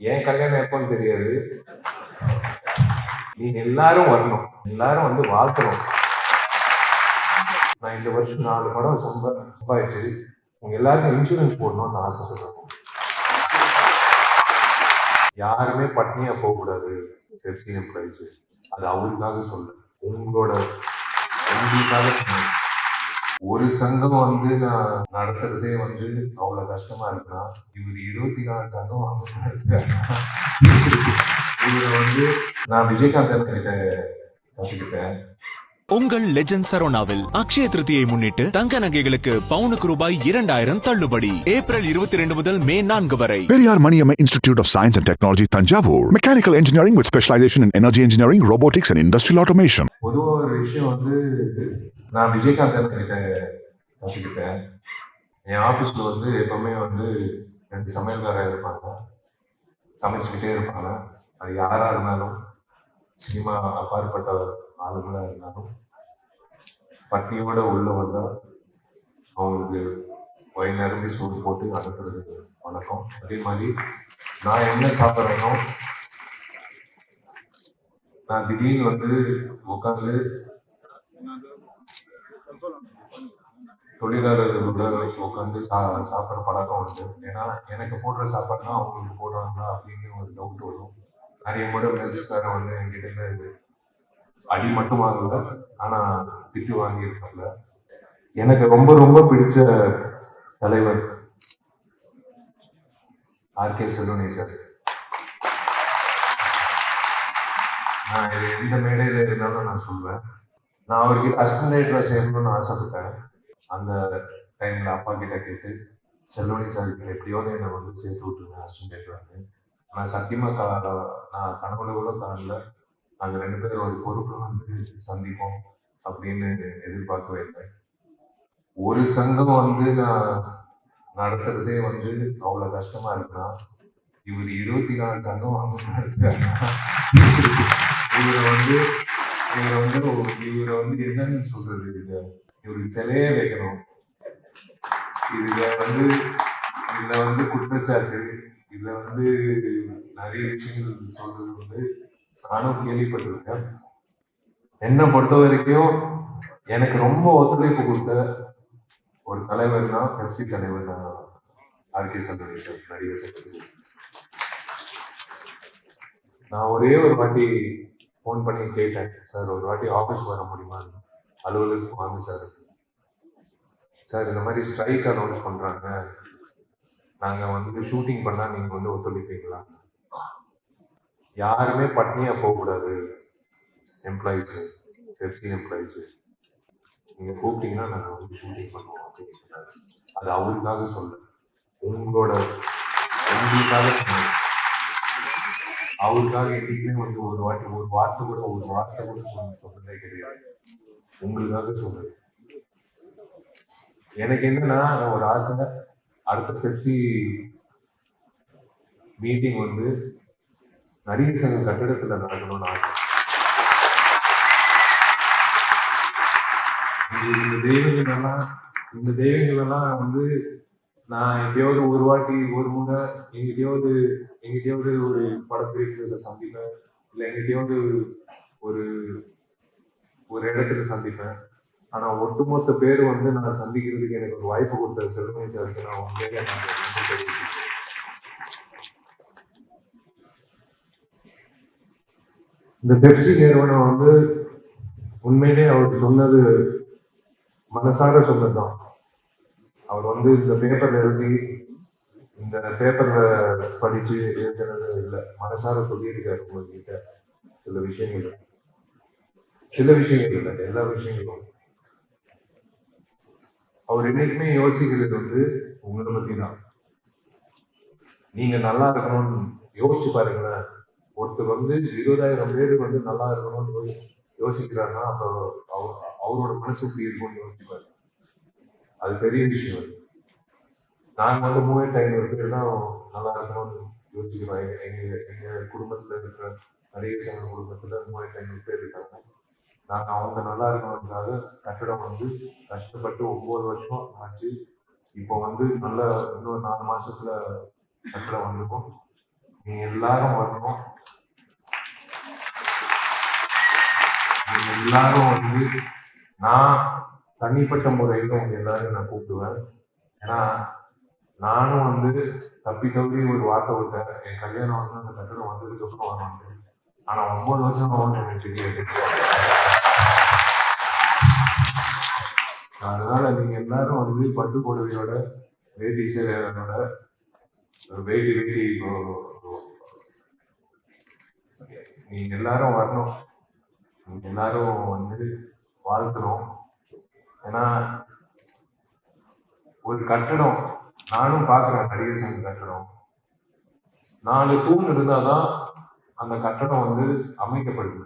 என் கல்யாணம் எப்போன்னு தெரியாது. நீங்க எல்லாரும் வரணும். எல்லாரும் வந்து வாழ்த்தணும். நான் இந்த வருஷம் நாலு படம் சம்பா சம்பாதிச்சு உங்க எல்லாருக்கும் இன்சூரன்ஸ் போடணும்னு ஆசைப்படுறேன் யாருமே பட்னியா போகக்கூடாது. பெப்சி எம்ப்ளாயிஸ் அது அவருக்காக சொல்ல உங்களோட உங்களுக்காக ஒரு சங்கம் வந்து நான் நடத்துறதே வந்து அவ்வளவு கஷ்டமா இருக்குன்னா இவர் இருபத்தி நாலு சங்கம் வந்து இவரை வந்து நான் விஜயகாந்த் அண்ணன் கிட்ட கத்துக்கிட்டேன் உங்கள் லெஜண்ட் சரோனாவில் அக்ஷய திருதியை முன்னிட்டு தங்க நகைகளுக்கு பவுனுக்கு ரூபாய் இரண்டாயிரம் தள்ளுபடி ஏப்ரல் இருபத்தி ரெண்டு முதல் மே நான்கு வரை Periyar Maniamma Institute of Science and Technology, Tanjavur. Mechanical engineering with specialization in energy engineering, robotics, and industrial automation. பொதுவா ஒரு விஷயம் வந்து நான் விஜயகாந்த் கிட்ட கற்றுக்கிட்டேன் என் ஆஃபீஸில் வந்து எப்பவுமே வந்து ரெண்டு சமையல்காரர் இருப்பாங்க. சமைச்சுக்கிட்டே இருப்பாங்க. அது யாராக இருந்தாலும் சினிமா அப்பாற்பட்ட ஆளுங்களா இருந்தாலும் பட்னியோட உள்ள வந்தால் அவங்களுக்கு வய நிரம்பி சோறு போட்டு அனுப்புறது வணக்கம். அதே மாதிரி நான் என்ன சாப்பிட்றேனோ நான் திடீர்னு வந்து உட்காந்து தொழிலாளர்களோட உட்காந்து சா சாப்பிட்ற பழக்கம் உண்டு ஏன்னா எனக்கு போடுற சாப்பாடு தான் அவங்களுக்கு போடுறாங்களா அப்படின்னு ஒரு டவுட் வரும். நிறைய முறை மெஸ்ஸுக்காரன் வந்து என்கிட்ட அடி மட்டும் வாங்கல. ஆனா திட்டு வாங்கியிருக்கல எனக்கு ரொம்ப ரொம்ப பிடிச்ச தலைவர் ஆர்கே செல்வனி சார். நான் இது எந்த மேடையில் இருந்தாலும் நான் சொல்வேன். நான் அவர்கிட்ட அஸ்டலேட்டில் சேரணும்னு ஆசைப்பட்டேன். அந்த டைமில் அப்பா கிட்ட கேட்டு செல்வனி சார் கிட்ட எப்படியாவது என்னை வந்து சேர்த்து விட்டுருங்க அஸ்டலேட் வந்து நான் சத்தியமாக கா நான் கனவுல கூட காணல. நாங்கள் ரெண்டு பேரும் ஒரு பொறுப்பில் வந்து சந்திப்போம் அப்படின்னு எதிர்பார்க்கவே இல்லை. ஒரு சங்கம் வந்து நான் நடத்துறதே வந்து அவ்வளோ கஷ்டமா இருக்குன்னா இவர் இருபத்தி நாலு சங்கம் வந்து நடத்துறாருன்னா இவரை வந்து இவரை வந்து இவரை வந்து என்னன்னு சொல்றது இது இவருக்கு சிலையே வைக்கணும். இதுல வந்து இதுல வந்து குற்றச்சாட்டு இதுல வந்து நிறைய விஷயங்கள் சொல்றது வந்து நானும் கேள்விப்பட்டிருக்கேன். என்னை பொறுத்த வரைக்கும் எனக்கு ரொம்ப ஒத்துழைப்பு கொடுத்த ஒரு தலைவர்னா பெப்சி தலைவர் தான் ஆர்கே சந்திரேஷன் நடிகர் சந்திரேஷன் நான் ஒரே ஒரு வாட்டி ஃபோன் பண்ணி கேட்டேன் சார். ஒரு வாட்டி ஆஃபீஸ்க்கு வர முடியுமா? அலுவலகத்துக்கு வாங்க சார். சார் இந்த மாதிரி ஸ்ட்ரைக் அனௌன்ஸ் பண்ணுறாங்க நாங்கள் வந்து ஷூட்டிங் பண்ணால் நீங்கள் வந்து ஒத்துழைப்பீங்களா? யாருமே பட்னியாக போகக்கூடாது. எம்ப்ளாயிஸு எஃப்சி எம்ப்ளாயிஸு நீங்கள் கூப்பிட்டீங்கன்னா நாங்கள் வந்து ஷூட்டிங் பண்ணுவோம் அப்படின்னு சொன்னாங்க அது அவருக்காக சொல்ல உங்களோட உங்களுக்காக சொன்னேன் அவருக்காக என்னைக்குமே வந்து ஒரு வாட்டி ஒரு வார்த்தை கூட ஒரு வார்த்தை கூட சொன்ன சொன்னதே கிடையாது. உங்களுக்காக சொல்றது எனக்கு என்னன்னா ஒரு ஆசை. அடுத்த பெப்சி மீட்டிங் வந்து நடிகர் சங்க கட்டிடத்துல நடக்கணும்னு ஆசை. இந்த- இந்த தெய்வங்கள் எல்லாம் இந்த தெய்வங்கள் எல்லாம் வந்து நான் எங்கேயாவது ஒரு வாட்டி ஒரு முறை எங்கிட்டயாவது எங்கிட்டயாவது ஒரு படப்பிடிப்புல சந்திப்பேன். இல்லை எங்கிட்டயாவது ஒரு ஒரு இடத்துல சந்திப்பேன். ஆனால் ஒட்டுமொத்த பேர் வந்து நான் சந்திக்கிறதுக்கு எனக்கு ஒரு வாய்ப்பு கொடுத்த செல்வமை சாருக்கு நான் உண்மையிலே நான் நன்றி இந்த பெப்சி நிறுவனம் வந்து உண்மையிலே அவர் சொன்னது மனசார சொன்னதுதான். அவர் வந்து இந்த பேப்பர்ல எழுதி இந்த பேப்பர்ல படிச்சு எழுதுறது இல்லை. மனசார சொல்லியிருக்காரு உங்ககிட்ட சில விஷயங்கள். சில விஷயங்கள் இல்லை எல்லா விஷயங்களும். அவர் என்னைக்குமே யோசிக்கிறது வந்து உங்களை பத்தி தான். நீங்க நல்லா இருக்கணும்னு யோசிச்சு பாருங்களேன். ஒருத்தர் வந்து இருபதாயிரம் பேர் வந்து நல்லா இருக்கணும்னு யோசிக்கிறாருன்னா அப்ப அவர் அவரோட மனசு எப்படி இருக்கும்னு யோசிப்பாரு. அது பெரிய விஷயம். அது. நாங்க வந்து மூவாயிரத்தி ஐநூறு பேர் தான் நல்லா இருக்கணும்னு யோசிக்கிறோம். எங்க எங்க எங்க குடும்பத்துல இருக்கிற நிறைய சங்க குடும்பத்துல மூவாயிரத்தி ஐநூறு பேர் இருக்காங்க. நாங்க அவங்க நல்லா இருக்கணுன்றதுக்காக கட்டடம் வந்து கஷ்டப்பட்டு ஒவ்வொரு வருஷம் ஆச்சு. இப்போ வந்து நல்ல இன்னொரு நாலு மாசத்துல கட்டடம் வந்திருக்கும். நீ எல்லாரும் வரணும். எல்லாரும் வந்து நான் தனிப்பட்ட முறையில் உங்க எல்லாரும் நான் கூப்பிடுவேன். ஏன்னா நானும் வந்து தப்பி தவறி ஒரு வார்த்தை விட்டேன். என் கல்யாணம் வந்து அந்த கட்டணம் வந்ததுக்கு அப்புறம் வரணும் ஆனா ஒன்பது வருஷம் ஆகும்னு எனக்கு தெரியாது அதனால நீங்க எல்லாரும் வந்து பட்டு புடவையோட வேட்டி சேலையோட வேட்டி வேட்டி நீங்க எல்லாரும் வரணும். எல்லாரும் வந்து வாழ்க்கிறோம் ஏன்னா ஒரு கட்டடம் நானும் பார்க்குறேன் நடிகர் சங்க கட்டடம். நாலு தூண் இருந்தாதான் அந்த கட்டடம் வந்து அமைக்கப்படுது.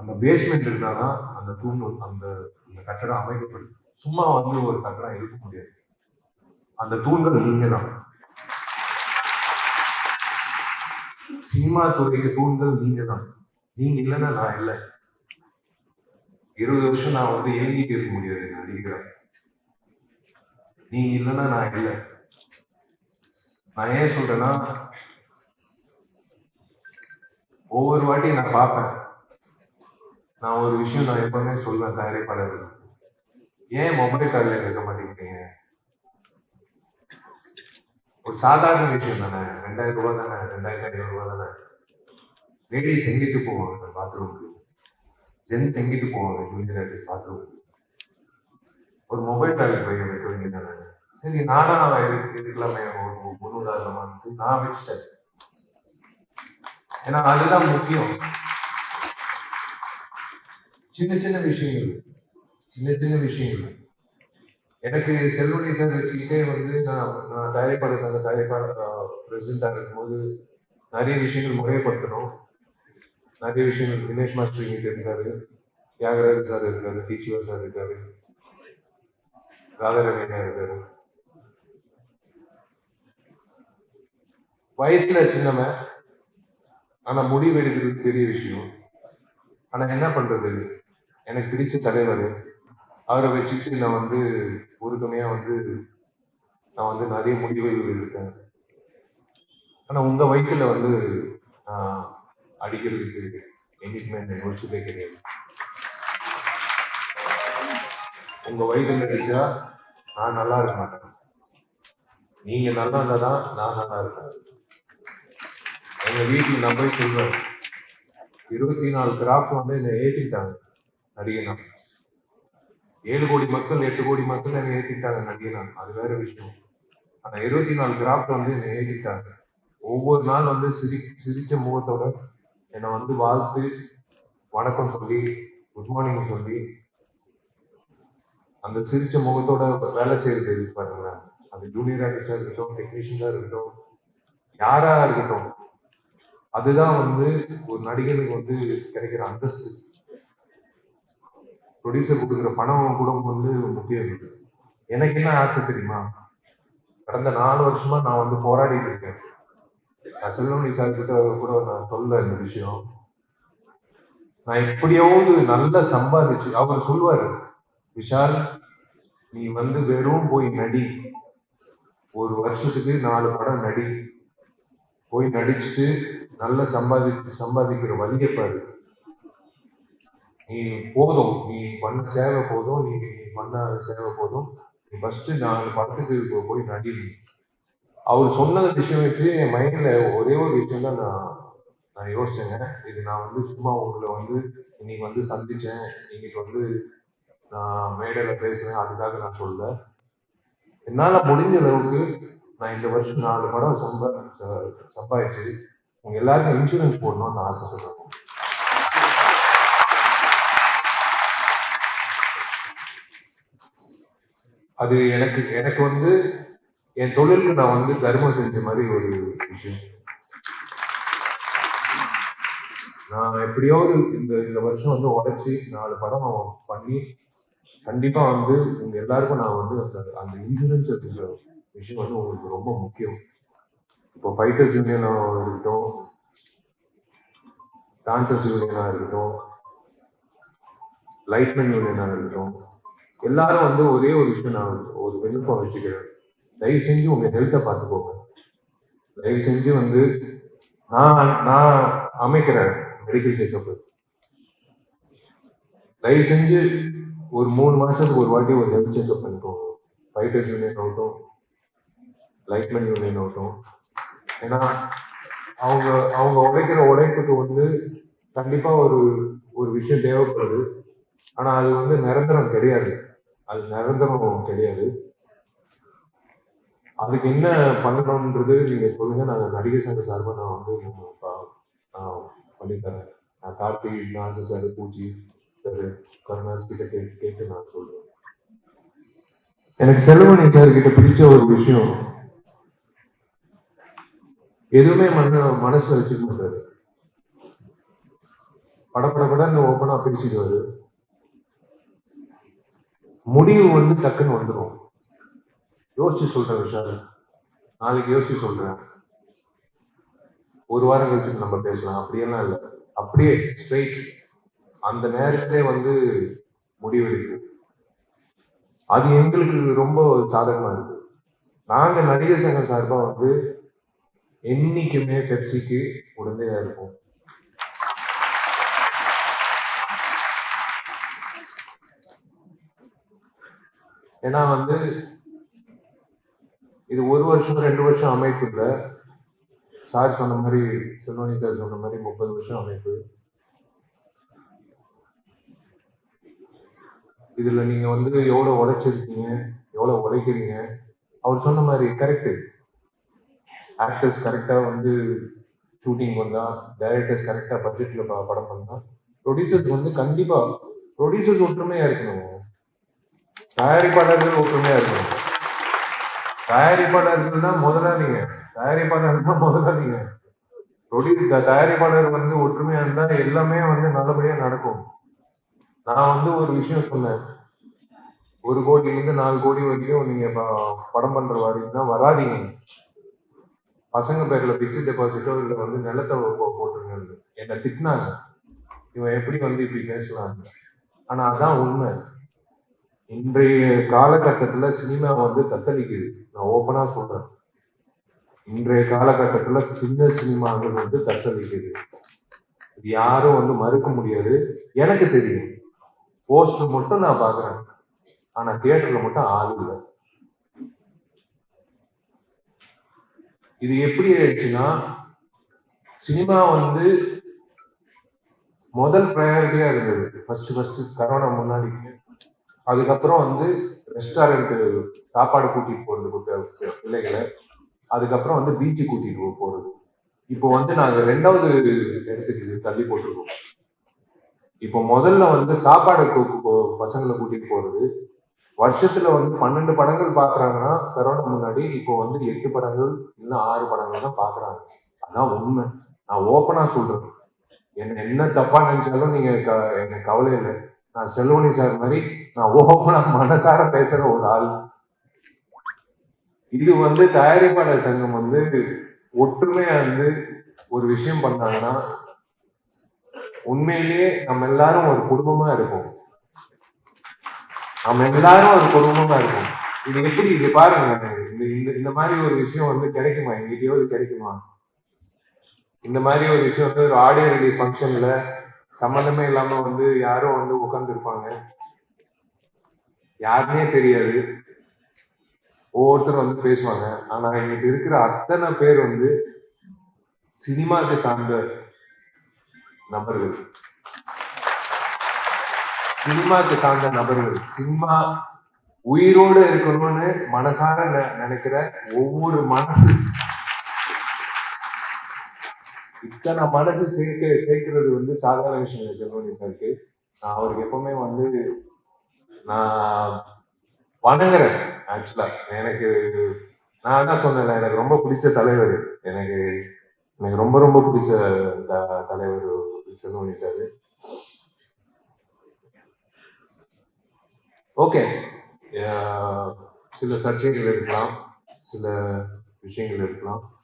அந்த பேஸ்மெண்ட் இருந்தாதான் அந்த தூண் அந்த அந்த கட்டடம் அமைக்கப்படுது. சும்மா வந்து ஒரு கட்டடம் இருக்க முடியாது. அந்த தூண்கள் நீங்க தான் சினிமா துறைக்கு தூண்கள் நீங்க தான் நீங்க இல்லைன்னா நான் இல்லை. இருபது வருஷம் நான் வந்து இயங்கிட்டு இருக்க முடியாது அடிக்கிறேன். நீ இல்லைன்னா நான் இல்லை. நான் ஏன் சொல்றேன்னா ஒவ்வொரு வாட்டி நான் பார்ப்பேன். நான் ஒரு விஷயம் நான் எப்பவுமே சொல்வேன் தயாரிப்பாளர்கள். ஏன் மொபைல் காலில் கேட்க மாட்டேங்கிறீங்க? ஒரு சாதாரண விஷயம் தானே. ரெண்டாயிரம் ரூபாய் தானே ரெண்டாயிரத்தி ஐநூறு ரூபாய் தானே. லேடிஸ் எங்கிட்டு போவாங்க? பாத்ரூம்க்கு ஜென்ஸ் எங்கிட்டு போவாங்க ஜூனியர் ஆர்டிஸ்ட் பாத்ரூம் ஒரு மொபைல் டாய்லெட் போய் வைக்க வேண்டியதானே சரி நானா இருக்கு இருக்கலாமே ஒரு முன் உதாரணமானது நான் வச்சுட்டேன். ஏன்னா அதுதான் முக்கியம். சின்ன சின்ன விஷயங்கள் சின்ன சின்ன விஷயங்கள். எனக்கு செல்வனி சார் வச்சுக்கிட்டே வந்து நான் நான் தயாரிப்பாளர் சார் தயாரிப்பாளர் பிரசிடண்டாக இருக்கும்போது நிறைய விஷயங்கள் முறைப்படுத்தணும். நிறைய விஷயங்கள் தினேஷ் மாஸ்டர் இங்கே இருந்தார் தியாகராஜ் சார் இருக்காரு டீச்சுவர் சார் இருக்காரு ராதாரவியா இருக்காரு வயசுல சின்னவன் ஆனா முடிவு எடுக்கிறது பெரிய விஷயம் ஆனா என்ன பண்றது எனக்கு பிடிச்ச தலைவர் அவரை வச்சுக்கிட்டு நான் வந்து உறுதுணையா வந்து நான் வந்து நிறைய முடிவுகள் எடுத்தேன் ஆனா உங்க வயிற்றுல வந்து நான் அடிக்கிறதுக்கு என்றைக்குமே என்னை யோசிச்சதே கிடையாது. உங்க வயிற்றுல அடிச்சா நான் நல்லா இருக்க மாட்டேன். நீங்க நல்லா இருந்தா தான் நான் நல்லா இருப்பேன். எங்க வீட்டுக்கு நான் போய் சொல்றேன். இருபத்தி நாலு கிராஃப்ட் வந்து என்னை ஏற்றிட்டாங்க நடிகனா. ஏழு கோடி மக்கள் எட்டு கோடி மக்கள் என்னை ஏற்றிட்டாங்க நடிகனா. அது வேற விஷயம். ஆனா இருபத்தி நாலு கிராஃப்ட் வந்து என்னை ஏற்றிட்டாங்க ஒவ்வொரு நாள் வந்து சிரி சிரிச்ச முகத்தோட என்னை வந்து வாழ்த்து வணக்கம் சொல்லி குட் மார்னிங் சொல்லி அந்த சிரிச்ச முகத்தோட வேலை செய்யறது இருக்கு பாருங்களேன். அது ஜூனியர் ஆர்டிஸ்டாக இருக்கட்டும் டெக்னீஷியனாக இருக்கட்டும் யாராக இருக்கட்டும் அதுதான் வந்து ஒரு நடிகனுக்கு வந்து கிடைக்கிற அந்தஸ்து. ப்ரொடியூசர் கொடுக்குற பணம் கூட வந்து முக்கியம் எனக்கு என்ன ஆசை தெரியுமா? கடந்த நாலு வருஷமா நான் வந்து போராடிட்டு இருக்கேன். நான் செல்வமணி சார் கிட்ட கூட நான் சொல்ல இந்த விஷயம். நான் எப்படியாவது நல்லா சம்பாதிச்சு அவர் சொல்லுவாரு விஷால் நீ வந்து வெறும் போய் நடி. ஒரு வருஷத்துக்கு நாலு படம் நடி. போய் நடிச்சுட்டு நல்ல சம்பாதி சம்பாதிக்கிற வழியை பாரு. நீ போதும் நீ பண்ண சேவை போதும் நீ நீ பண்ண சேவை போதும். நீ ஃபர்ஸ்ட் நாலு படத்துக்கு போய் நடி அவர் சொன்ன விஷயம் வச்சு என் மைண்டில் ஒரே ஒரு விஷயம் தான் நான் நான் யோசிச்சேங்க. இது நான் வந்து சும்மா உங்களை வந்து இன்னைக்கு வந்து சந்தித்தேன் இன்னைக்கு வந்து நான் மேடையில் பேசுகிறேன் அதுக்காக நான் சொல்ல என்னால் முடிஞ்ச அளவுக்கு நான் இந்த வருஷம் நாலு படம் சம்பா சம்பாதிச்சு உங்க எல்லாருக்கும் இன்சூரன்ஸ் போடணும்னு நான் ஆசைப்படுறேன் அது எனக்கு எனக்கு வந்து என் தொழிலுக்கு நான் வந்து தர்மம் செஞ்ச மாதிரி ஒரு விஷயம். நான் எப்படியாவது இந்த இந்த வருஷம் வந்து உடைச்சி நாலு படம் பண்ணி கண்டிப்பா வந்து உங்க எல்லாருக்கும் நான் வந்து அந்த அந்த இன்சூரன்ஸ் அப்படிங்கிற விஷயம் வந்து உங்களுக்கு ரொம்ப முக்கியம். இப்போ ஃபைட்டர்ஸ் யூனியனாக இருக்கட்டும் டான்சர்ஸ் யூனியனாக இருக்கட்டும் லைட்மேன் யூனியனாக இருக்கட்டும் எல்லாரும் வந்து ஒரே ஒரு விஷயம் நான் ஒரு விண்ணப்பம் வச்சுக்கிறேன். தயவு செஞ்சு உங்க ஹெல்த்தை பார்த்துக்கோங்க. தயவு செஞ்சு வந்து நான் நான் அமைக்கிறேன் மெடிக்கல் செக்கப் தயவு செஞ்சு ஒரு மூணு மாசத்துக்கு ஒரு வாட்டி ஒரு ஹெல்த் செக்அப் பண்ணிக்கோங்க. ஃபைட்டர்ஸ் யூனியன் ஆகட்டும் லைட்மேன் யூனியன் ஆகட்டும். ஏன்னா அவங்க அவங்க உழைக்கிற உழைப்புக்கு வந்து கண்டிப்பா ஒரு ஒரு விஷயம் தேவைப்படுது. ஆனா அது வந்து நிரந்தரம் கிடையாது. அது நிரந்தரம் கிடையாது. அதுக்கு என்ன பண்ணணும்ன்றது நீங்க சொல்லுங்க. நாங்க நடிகர் சங்க சார்பாக நான் வந்து நான் பண்ணித்தரேன். நான் கார்த்தி நாசு சார் பூஜி சார் கருணாஸ் கிட்ட கேட்டு கேட்டு நான் சொல்றேன். எனக்கு செல்வமணி சார் கிட்ட பிடிச்ச ஒரு விஷயம் எதுவுமே மன மனசுல வச்சுக்க மாட்டாரு. படப்படப்படன்னு ஓப்பனா பேசிடுவாரு. முடிவு வந்து டக்குன்னு வந்துடும் யோசிச்சு சொல்றேன் விஷால். நாளைக்கு யோசிச்சு சொல்றேன். ஒரு வாரம் கழிச்சு நம்ம பேசலாம். அப்படியெல்லாம் இல்லை. அப்படியே ஸ்ட்ரைட் அந்த நேரத்திலே வந்து முடிவெடுக்கு அது எங்களுக்கு ரொம்ப சாதகமா இருக்கு. நாங்க நடிகர் சங்கம் சார்பா வந்து என்னைக்குமே பெப்சிக்கு உடந்தையா இருப்போம். ஏன்னா வந்து இது ஒரு வருஷம் ரெண்டு வருஷம் அமைப்பு இல்லை சார் சொன்ன மாதிரி செல்வனி சார் சொன்ன மாதிரி முப்பது வருஷம் அமைப்பு. இதுல நீங்க வந்து எவ்வளவு உழைச்சிருக்கீங்க எவ்வளவு உழைக்கிறீங்க அவர் சொன்ன மாதிரி கரெக்டு ஆக்டர்ஸ் கரெக்டா வந்து ஷூட்டிங் வந்தா டைரக்டர்ஸ் கரெக்டா பட்ஜெட்ல படம் பண்ணா ப்ரொடியூசர்ஸ் வந்து கண்டிப்பா ப்ரொடியூசர்ஸ் ஒற்றுமையா இருக்கணும். தயாரிப்பாளர்கள் ஒற்றுமையா இருக்கணும். தயாரிப்பாளர்கள்னா முதலாளிங்க தயாரிப்பாளர்னா முதலாளிங்க ப்ரொடியூஸ் தயாரிப்பாளர் வந்து ஒற்றுமையா இருந்தா எல்லாமே வந்து நல்லபடியா நடக்கும். நான் வந்து ஒரு விஷயம் சொன்னேன். ஒரு கோடியிலேருந்து நாலு கோடி வரைக்கும் நீங்க ப- படம் பண்ற வரைக்கும் வராதிங்க வராதீங்க. பசங்க பேர்ல பிக்ஸ் டெபாசிட்டோ இல்லை வந்து நிலத்தை போட்டுருங்க என்னை திட்டினாங்க. இவன் எப்படி வந்து இப்படி பேசலாம் ஆனா அதான் உண்மை. இன்றைய காலகட்டத்தில் சினிமா வந்து தத்தளிக்குது. நான் ஓப்பனாக சொல்கிறேன் இன்றைய காலகட்டத்தில் சின்ன சினிமாக்கள் வந்து தத்தளிக்குது. இது யாரும் வந்து மறுக்க முடியாது. எனக்கு தெரியும். போஸ்டர் மட்டும் நான் பார்க்குறேன். ஆனால் தியேட்டரில் மட்டும் ஆள் இல்லை. இது எப்படி ஆயிடுச்சுன்னா சினிமா வந்து முதல் ப்ரையாரிட்டியாக இருந்தது. ஃபர்ஸ்ட் ஃபர்ஸ்ட் கரோனா முன்னாடி. அதுக்கப்புறம் வந்து ரெஸ்டாரண்ட் சாப்பாடு கூட்டிட்டு போறது கூட்ட- பிள்ளைகளை. அதுக்கப்புறம் வந்து பீச்சு கூட்டிட்டு போ- போறது. இப்போ வந்து நாங்க ரெண்டாவது இடத்துக்கு இது தள்ளி போட்டிருக்கோம். இப்போ முதல்ல வந்து சாப்பாடு பசங்களை கூட்டிட்டு போறது. வருஷத்துல வந்து பன்னெண்டு படங்கள் பாக்குறாங்கன்னா கரோனா முன்னாடி இப்போ வந்து எட்டு படங்கள் இல்லை ஆறு படங்கள் தான் பாக்குறாங்க. அதான் உண்மை. நான் ஓப்பனா சொல்றேன். என்ன என்ன தப்பா நினைச்சாலும் நீங்க க- எனக்கு கவலை இல்லை நான் செல்வனி சார் மாதிரி நான் ஓப்பனா மனசார பேசுற ஒரு ஆள். இது வந்து தயாரிப்பாளர் சங்கம் வந்து ஒற்றுமையா வந்து ஒரு விஷயம் பண்ணாங்கன்னா உண்மையிலேயே நம்ம எல்லாரும் ஒரு குடும்பமா இருப்போம். நம்ம எல்லாரும் ஒரு குடும்பமா இருப்போம். இது எப்படி? இது பாருங்க. இந்த இந்த இந்த மாதிரி ஒரு விஷயம் வந்து கிடைக்குமா? எங்கிட்டயாவது கிடைக்குமா? இந்த மாதிரி ஒரு விஷயம் வந்து ஒரு ஆடியோ ரிலீஸ் ஃபங்க்ஷன்ல சம்மந்தமே இல்லாம வந்து யாரும் வந்து உட்கார்ந்துருப்பாங்க யாருன்னே தெரியாது. ஒவ்வொருத்தரும் வந்து பேசுவாங்க. ஆனா இன்னைக்கு இருக்கிற அத்தனை பேர் வந்து சினிமாக்கு சார்ந்த நபர்கள். சினிமாக்கு சார்ந்த நபர்கள். சினிமா உயிரோடு இருக்கணும்னு மனசார நினைக்கிற ஒவ்வொரு மனசு இத்தனை மனசு சேர்க்க சேர்க்கிறது வந்து சாதாரண விஷயம் இல்லை செல்வனி சாருக்கு. நான் அவருக்கு எப்பவுமே வந்து நான் வணங்குறேன் ஆக்சுவலா எனக்கு நான் தான் சொன்னேன் எனக்கு ரொம்ப பிடிச்ச தலைவர். எனக்கு எனக்கு ரொம்ப ரொம்ப பிடிச்ச த- தலைவர் செல்வமணி சார். ஓகே. சில சர்ச்சைகள் இருக்கலாம் சில விஷயங்கள் இருக்கலாம்.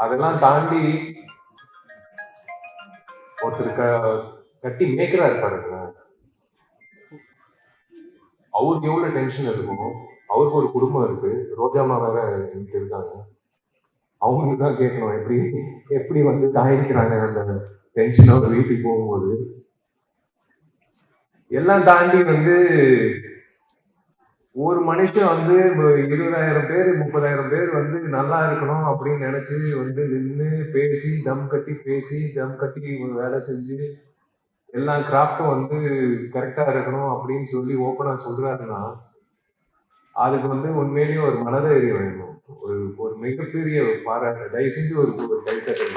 அதெல்லாம் தாண்டி ஒருத்தர் க- கட்டி மேய்க்கிறா பாருங்களேன் அவருக்கு எவ்வளவு டென்ஷன் இருக்கும் அவருக்கு ஒரு குடும்பம் இருக்கு. ரோஜாமா வேற என்கிட்ட இருக்காங்க. அவங்களுக்கு தான் கேட்கணும் எப்படி எப்படி வந்து தாய்க்கிறாங்க அந்த டென்ஷனோட வீட்டுக்கு போகும்போது. எல்லாம் தாண்டி வந்து ஒரு மனுஷன் வந்து இருபதாயிரம் பேர் முப்பதாயிரம் பேர் வந்து நல்லா இருக்கணும் அப்படின்னு நினைச்சு வந்து நின்று பேசி தம் கட்டி பேசி தம் கட்டி ஒரு வேலை செஞ்சு எல்லா கிராஃப்டும் வந்து கரெக்டா இருக்கணும் அப்படின்னு சொல்லி ஓப்பனா சொல்றாருன்னா அதுக்கு வந்து உண்மையிலேயே ஒரு மனதைரியம் வேணும். ஒரு ஒரு மிகப்பெரிய பாராட்டு தயவு செஞ்சு ஒரு ஒரு கைத்தட்டல்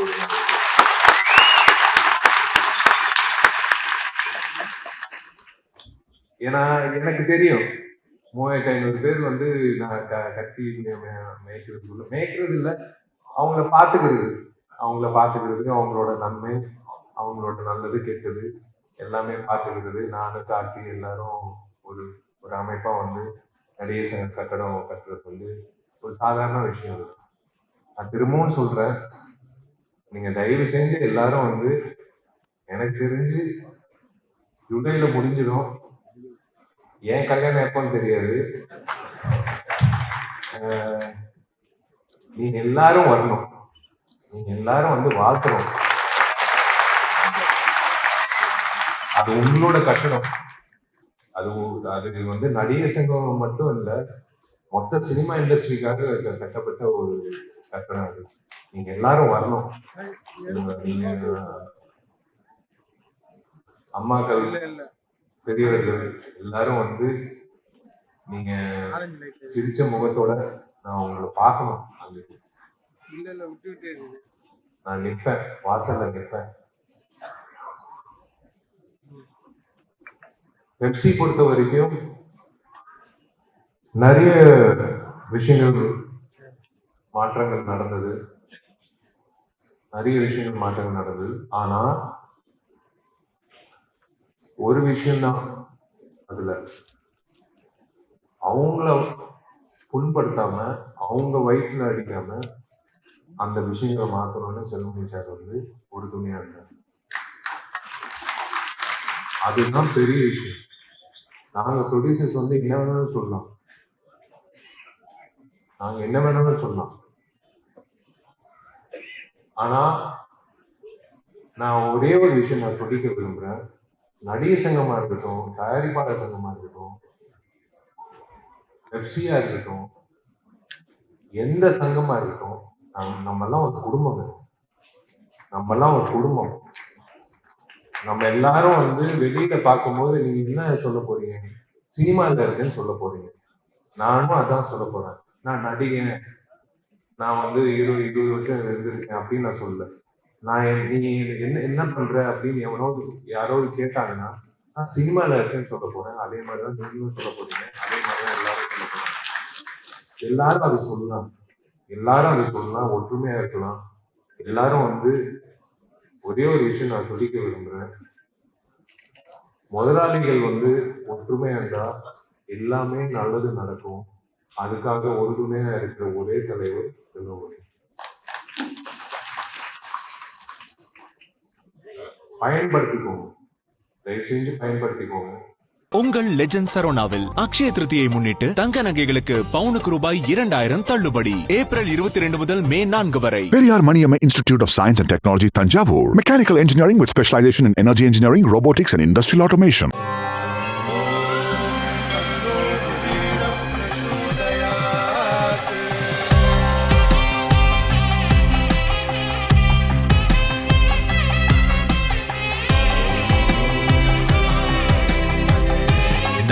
ஏன்னா எனக்கு தெரியும் மூவாயிரத்தி ஐநூறு பேர் வந்து நான் க கத்தி மே- மேய்க்கிறதுக்குள்ள மேய்க்கிறது இல்லை அவங்கள பார்த்துக்கிறது அவங்கள பார்த்துக்கிறது அவங்களோட நன்மை அவங்களோட நல்லது கெட்டது எல்லாமே பார்த்துக்கிறது நானும் காட்டி எல்லாரும் ஒரு ஒரு அமைப்பாக வந்து நிறைய கட்டடம் கட்டுறது வந்து ஒரு சாதாரண விஷயம் அது. நான் திரும்பவும் சொல்கிறேன் நீங்கள் தயவு செஞ்சு எல்லாரும் வந்து எனக்கு தெரிஞ்சு ஜூலையில் முடிஞ்சிடும். ஏன் கல்யாணம் எப்போன்னு தெரியாது? நீங்க எல்லாரும் வரணும். நீங்க எல்லாரும் வந்து வாழ்த்தணும். அது உங்களோட கட்டணம். அது அது வந்து நடிகர் சங்கம் மட்டும் இல்ல மொத்த சினிமா இண்டஸ்ட்ரிக்காக கட்டப்பட்ட ஒரு கட்டணம் அது. நீங்க எல்லாரும் வரணும். நீங்க- நீங்க அம்மாக்கள் பெரியவர்கள் எல்லாரும் வந்து நீங்க சிரிச்ச முகத்தோட நான் உங்களை பார்க்கணும். அன்னைக்கு நான் நிற்பேன் வாசல்ல நிற்பேன். பெப்சி பொறுத்த வரைக்கும் நிறைய விஷயங்கள் மாற்றங்கள் நடந்தது. நிறைய விஷயங்கள் மாற்றங்கள் நடந்தது. ஆனா ஒரு விஷயம்தான் அதுல. அவங்கள புண்படுத்தாம அவங்க வயிற்றுல அடிக்காம அந்த விஷயங்களை மாத்தணும்னு செல்வமணி சார் வந்து ஒரு துணியா இருந்தார். அதுதான் பெரிய விஷயம். நாங்க ப்ரொடியூசர்ஸ் வந்து என்ன வேணாலும் சொல்லலாம். நாங்க என்ன வேணாலும் சொல்லலாம். ஆனா நான் ஒரே ஒரு விஷயம் நான் சொல்லிக்க விரும்புறேன். நடிகை சங்கமாக இருக்கட்டும் தயாரிப்பாளர் சங்கமாக இருக்கட்டும் பெப்சியாக இருக்கட்டும் எந்த சங்கமாக இருக்கட்டும் நம்ம நம்மெல்லாம் ஒரு குடும்பம் நம்மெல்லாம் ஒரு குடும்பம். நம்ம எல்லாரும் வந்து வெளியில பார்க்கும்போது நீங்க என்ன சொல்ல போறீங்க? சினிமாவில் இருக்கேன்னு சொல்ல போறீங்க. நானும் அதான் சொல்ல போறேன். நான் நடிகன். நான் வந்து இருபது இருபது வருஷம் இருந்திருக்கேன் அப்படின்னு நான் சொல்லலை. நான் நீ என்ன என்ன பண்ற அப்படின்னு எவனோ யாரோ கேட்டாங்கன்னா நான் சினிமால இருக்கேன்னு சொல்ல போறேன். அதே மாதிரி தான் நீங்களும் சொல்ல போறீங்க. அதே மாதிரி தான் எல்லாரும் சொல்ல போறாங்க. எல்லாரும் அதை சொல்லலாம். எல்லாரும் அதை சொல்லலாம். ஒற்றுமையா இருக்கலாம். எல்லாரும் வந்து ஒரே ஒரு விஷயம் நான் சொல்லிக்க விரும்புறேன். முதலாளிகள் வந்து ஒற்றுமையா இருந்தா எல்லாமே நல்லது நடக்கும். அதுக்காக உறுதுணையா இருக்கிற ஒரே தலைவர் செல்வமணி பயன்படுத்திக்கோங்க தயவு செஞ்சு பயன்படுத்திக்கோங்க உங்கள் லெஜண்ட் சரோனாவில் அக்ஷய திருதியை முன்னிட்டு தங்க நகைகளுக்கு பவுனுக்கு ரூபாய் இரண்டாயிரம் தள்ளுபடி ஏப்ரல் இருபத்தி ரெண்டு முதல் மே நான்கு வரை Periyar Maniamma Institute of Science and Technology, Tanjavur. Mechanical engineering with specialization in energy engineering, robotics, and industrial automation.